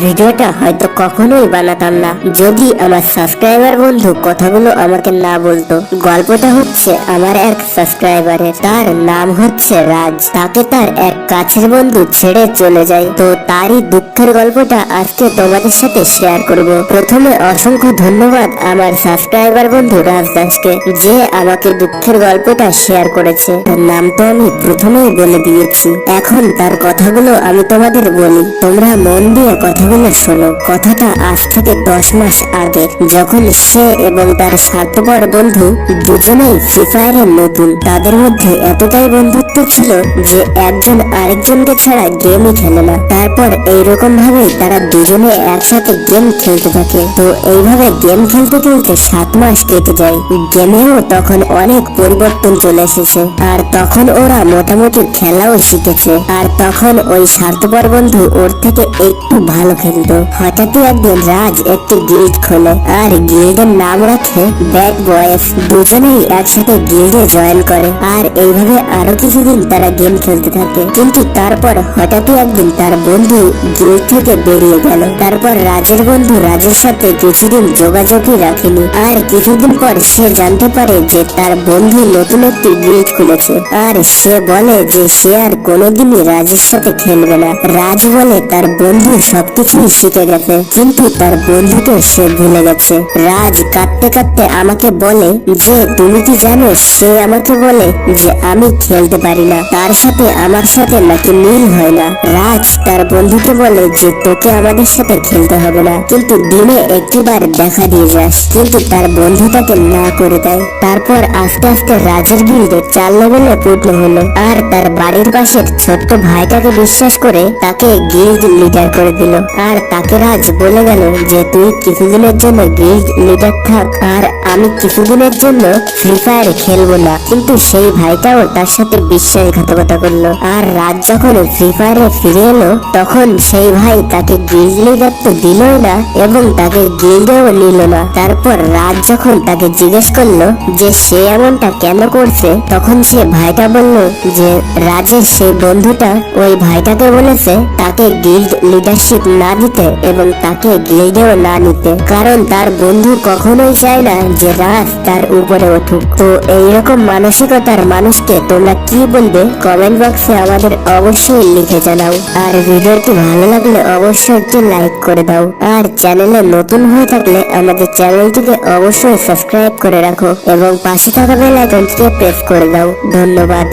ভিডিওটা হয়তো কখনোই বানাতাম না। যদি আমার সাবস্ক্রাইবার বন্ধু কথাগুলো আমাকে না বলতো, গল্পটা হচ্ছে আমার এক সাবস্ক্রাইবারের। তার নাম হচ্ছে রাজ। তাকে তার এক কাছের বন্ধু ছেড়ে চলে যায়। তো তারই দুঃখের গল্পটা আজকে তোমাদের সাথে শেয়ার করব। প্রথমে অসংখ্য ধন্যবাদ আমার সাবস্ক্রাইবার বন্ধু রাজ দাসকে, যে আমাকে দুঃখের গল্পটা শেয়ার করেছে। তার নাম তো আমি প্রথমেই বলে দিয়েছি। এখন তার কথাগুলো আমি তোমাদের বলি। তোমরা মন দিয়ে কথাগুলো শোনো, কথাটা আজ থেকে দশ মাস আগে যখন সে এবং তার স্বার্থপর বন্ধু দুজনেই ফ্রি ফায়ারের নতুন, তাদের মধ্যে এতটাই বন্ধুত্ব ছিল যে একজন আরেকজনকে ছাড়া গেমই খেলে না। তারপর এইরকম ভাবে তারা দুজনে একসাথে গেম খেলতে থাকে। তো এইভাবে গেম খেলতে খেলতে সাত মাস কেটে যায়। গেমেও তখন অনেক পরিবর্তন চলে এসেছে। আর তখন ওরা মোটামুটি খেলাও শিখেছে। আর তখন ওই স্বার্থপর বন্ধু ওর থেকে একটু ভালো খেলতো। হঠাৎই একদিন রাজ একটি গিল্ড খোলে। আর গিল্ডের নাম রাখে ব্যাড বয়েস দুজনেই একসাথে গিল্ডে জয়েন করে। আর এইভাবে আরও কিছুদিন তারা গেম খেলতে থাকে। কিন্তু তারপর হঠাৎই একদিন তার বন্ধু গিল্ড থেকে বেরিয়ে গেল। তারপর রাজের বন্ধু রাজের সাথে কিছুদিন যোগাযোগই রাখেনি। আর কিছুদিন পর সে জানতে পারে যে তার বন্ধু নতুন একটি গিল্ড খুলেছে। আর সে বলে যে সে আর কোনোদিনই রাজের সাথে খেলবে না। রাজ বলে তার বন্ধু সবকিছুই শিখে গেছে। কিন্তু তার বন্ধুকে সে ভুলে গেছে। রাজ কাঁদতে কাঁদতে আমাকে বলে যে, তুমি কি জানো, সে আমাকে বলে যে, আমি খেলতে পারি না। তার সাথে আমার সাথে নাকি মিল হয় না। রাজ তার বন্ধুকে বলে যে, তোকে আমাদের সাথে খেলতে হবে না। কিন্তু দিনে একটিবার দেখা দিয়ে যাস। কিন্তু তার বন্ধু তাকে না করে দেয়। তারপর আস্তে আস্তে রাজের গিল্ডে চার লেভেলে পূর্ণ হলো। আর তার বাড়ির পাশের ছোট্ট ভাইটাকে বিশ্বাস করে তাকে গিল্ড লিডার করে দিল। আর তাকে রাজ বলে গেল যে তুই কিছুদিনের জন্য গিল্ড লিডার থাক, আর আমি কিছুদিনের জন্য ফ্রি ফায়ার খেলব না। কিন্তু সেই ভাইটাও তার সাথে বিশ্বাসঘাতকতা করল। আর রাজ যখন ফ্রি ফায়ারে ফিরে এলো, তখন সেই ভাই তাকে গিল্ড লিডার তো দিলই না এবং তাকে গিল্ডেও নিল না। তারপর রাজ যখন তাকে জিজ্ঞেস করল যে সে এমনটা কেন করছে, তখন সে ভাইটা বলল যে রাজের সেই বন্ধুটা ওই ভাইটাকে বলেছে, তাকে গিল্ড লিডারশিপ না দিতে এবং তাকে গিল্ডেও না নিতে। কারণ তার বন্ধু কখনোই চায় না যে রাজ তার উপরে উঠুক। তো এইরকম মানসিকতার মানুষকে তোমরা কি বলবে? কমেন্ট বক্সে আমাদের অবশ্যই লিখে জানাও। আর ভিডিওটি ভালো লাগলে অবশ্যই একটি লাইক করে দাও। আর চ্যানেলে নতুন হয়ে থাকলে আমাদের চ্যানেলটিকে অবশ্যই সাবস্ক্রাইব করে রাখো এবং পাশে থাকা বেল আইকনটিকে প্রেস করে দাও। ধন্যবাদ।